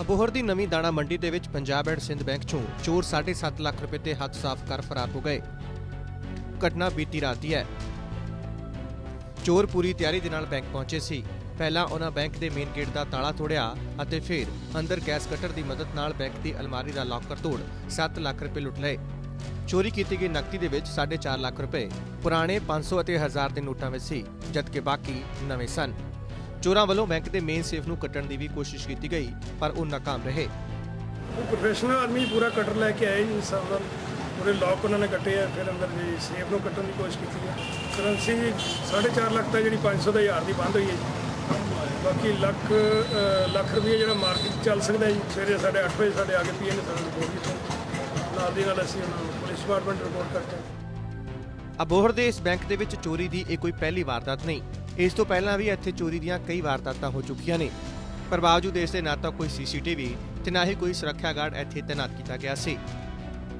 ਅਬੋਹਰ ਦੀ ਨਵੀਂ ਦਾਣਾ ਮੰਡੀ ਦੇ ਵਿੱਚ ਪੰਜਾਬ ਐਂਡ ਸਿੰਧ ਬੈਂਕ ਚੋਂ ਚੋਰ 7.5 ਲੱਖ ਰੁਪਏ ਤੇ ਹੱਥ ਸਾਫ਼ ਕਰ ਫਰਾਰ ਹੋ ਗਏ। ਘਟਨਾ ਬੀਤੀ ਰਾਤ ਦੀ ਹੈ। ਚੋਰ ਪੂਰੀ ਤਿਆਰੀ ਦੇ ਨਾਲ ਬੈਂਕ ਪਹੁੰਚੇ ਸੀ। ਪਹਿਲਾਂ ਉਹਨਾਂ ਬੈਂਕ ਦੇ ਮੇਨ ਗੇਟ ਦਾ ਤਾਲਾ ਤੋੜਿਆ ਅਤੇ ਫਿਰ ਅੰਦਰ ਗੈਸ ਕਟਰ ਦੀ ਮਦਦ ਨਾਲ ਬੈਂਕ ਦੀ ਅਲਮਾਰੀ ਦਾ ਲੌਕਰ ਤੋੜ 7 ਲੱਖ ਰੁਪਏ ਲੁੱਟ ਲਏ। ਚੋਰੀ ਕੀਤੀ ਗਈ ਨਕਦੀ ਦੇ ਵਿੱਚ 4.5 ਲੱਖ ਰੁਪਏ, ਪੁਰਾਣੇ 500 ਅਤੇ 1000 ਦੇ ਨੋਟਾਂ ਵਿੱਚ ਸੀ, ਜਦਕਿ ਬਾਕੀ ਨਵੇਂ ਸਨ। ਚੋਰਾਂ ਵੱਲੋਂ ਬੈਂਕ ਦੇ ਮੇਨ ਸੇਫ ਨੂੰ ਕੱਟਣ ਦੀ ਵੀ ਕੋਸ਼ਿਸ਼ ਕੀਤੀ ਗਈ, ਪਰ ਉਹ ਨਾਕਾਮ ਰਹੇ। ਉਹ ਪ੍ਰੋਫੈਸ਼ਨਲ ਆਦਮੀ ਪੂਰਾ ਕਟਰ ਲੈ ਕੇ ਆਏ ਜੀ ਸਭ ਨਾਲ ਪੂਰੇ ਲੋਕ ਉਹਨਾਂ ਨੇ ਕੱਟੇ ਆ, ਫਿਰ ਅੰਦਰ ਜੀ ਸੇਫ ਨੂੰ ਕੱਟਣ ਦੀ ਕੋਸ਼ਿਸ਼ ਕੀਤੀ ਹੈ ਕਰੰਸੀ 4.5 ਲੱਖ ਤਾਂ ਜਿਹੜੀ 500 ਦਾ ਹਜ਼ਾਰ ਦੀ ਬੰਦ ਹੋਈ ਹੈ ਜੀ। ਬਾਕੀ ਲੱਖ ਲੱਖ ਰੁਪਏ ਜਿਹੜਾ ਮਾਰਕੀਟ ਚੱਲ ਸਕਦਾ ਜੀ, ਸਵੇਰੇ ਸਾਡੇ 8 ਵਜੇ ਸਾਡੇ ਆ ਕੇ ਪੀਏ ਨੇ ਸਾਨੂੰ ਰਿਪੋਰਟ ਕੀਤੀ। ਨਾਲ ਦੀ ਨਾਲ ਅਸੀਂ ਉਹਨਾਂ ਨੂੰ ਪੁਲਿਸ ਡਿਪਾਰਟਮੈਂਟ ਰਿਪੋਰਟ ਕਰਤਾ। ਅਬੋਹਰ ਦੇ ਇਸ ਬੈਂਕ ਦੇ ਵਿੱਚ ਚੋਰੀ ਦੀ ਇਹ ਕੋਈ ਪਹਿਲੀ ਵਾਰਦਾਤ ਨਹੀਂ। ਇਸ ਤੋਂ ਪਹਿਲਾਂ ਵੀ ਇੱਥੇ ਚੋਰੀ ਦੀਆਂ ਕਈ ਵਾਰਦਾਤਾਂ ਹੋ ਚੁੱਕੀਆਂ ਨੇ। ਪਰ ਬਾਵਜੂਦ ਇਸ ਦੇ ਨਾ ਤਾਂ ਕੋਈ ਸੀਸੀਟੀਵੀ ਤੇ ਨਾ ਹੀ ਕੋਈ ਸੁਰੱਖਿਆ ਗਾਰਡ ਇੱਥੇ ਤਾਇਨਾਤ ਕੀਤਾ ਗਿਆ ਸੀ।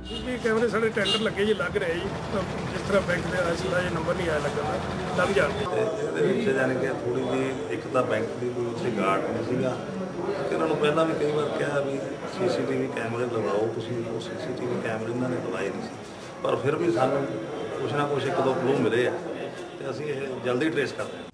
ਜੀ ਕੈਮਰੇ ਸਾਡੇ ਟੈਂਡਰ ਲੱਗੇ ਜੀ ਲੱਗ ਰਹੇ ਜੀ। ਜਿਸ ਤਰ੍ਹਾਂ ਬੈਂਕ ਦੇ ਅਸਲ ਦਾ ਜੇ ਨੰਬਰ ਨਹੀਂ ਆਇਆ ਲੱਗਣ ਦਾ ਲੱਗ ਜਾਣਗੇ ਤੇ ਇਹਦੇ ਵਿੱਚ ਜਾਣੀ ਕਿ ਥੋੜੀ ਜਿਹੀ ਇੱਕ ਤਾਂ ਬੈਂਕ ਦੀ ਕੋਈ ਉੱਥੇ ਗਾਰਡ ਨਹੀਂ ਸੀਗਾ। ਇਹਨਾਂ ਨੂੰ ਪਹਿਲਾਂ ਵੀ ਕਈ ਵਾਰ ਕਿਹਾ ਵੀ ਸੀਸੀਟੀਵੀ ਕੈਮਰੇ ਲਗਾਓ ਤੁਸੀਂ ਉਹ ਸੀਸੀਟੀਵੀ ਕੈਮਰੇ ਇਹਨਾਂ ਨੇ ਲਗਾਏ ਨਹੀਂ ਸੀ। ਪਰ ਫਿਰ ਵੀ ਸਾਨੂੰ ਕੁਛ ਨਾ ਕੁਛ ਇੱਕ ਦੋ ਕਲੂ ਮਿਲੇ ਆ ਤੇ ਅਸੀਂ ਇਹ ਜਲਦੀ ਟ੍ਰੇਸ ਕਰਦੇ ਹਾਂ।